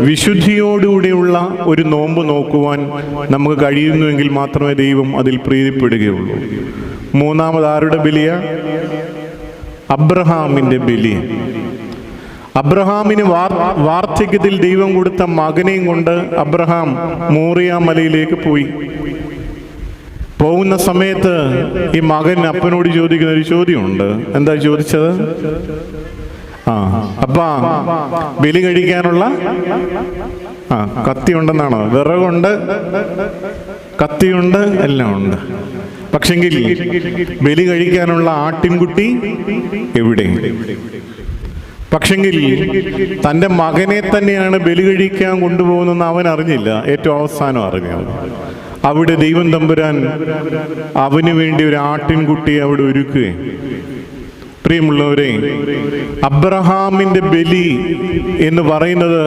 വിശുദ്ധിയോടുകൂടിയുള്ള ഒരു നോമ്പ് നോക്കുവാൻ നമുക്ക് കഴിയുന്നുവെങ്കിൽ മാത്രമേ ദൈവം അതിൽ പ്രീതിപ്പെടുകയുള്ളൂ. മൂന്നാമത് ആരുടെ ബലിയ? അബ്രഹാമിന്റെ ബലി. അബ്രഹാമിന് വാർ വാർദ്ധക്യത്തിൽ ദൈവം കൊടുത്ത മകനെയും കൊണ്ട് അബ്രഹാം മോറിയ മലയിലേക്ക് പോയി. പോകുന്ന സമയത്ത് ഈ മകൻ അപ്പനോട് ചോദിക്കുന്ന ഒരു ചോദ്യമുണ്ട്. എന്താ ചോദിച്ചത്? അപ്പാ ബലി കഴിക്കാനുള്ള ആ കത്തി ഉണ്ടെന്നാണോ വിറകുണ്ട് കത്തിയുണ്ട് എല്ലാം ഉണ്ട്. പക്ഷെങ്കിൽ ബലി കഴിക്കാനുള്ള ആട്ടിൻകുട്ടി എവിടെ? പക്ഷെങ്കിൽ തന്റെ മകനെ തന്നെയാണ് ബലി കഴിക്കാൻ കൊണ്ടുപോകുന്നതെന്ന് അവൻ അറിഞ്ഞില്ല. ഏറ്റവും അവസാനം അറിഞ്ഞത്. അവിടെ ദൈവം തമ്പുരാൻ അവന് വേണ്ടി ഒരു ആട്ടിൻകുട്ടിയെ അവിടെ ഒരുക്കുകയും പ്രിയമുള്ളവരെ അബ്രഹാമിന്റെ ബലി എന്ന് പറയുന്നത്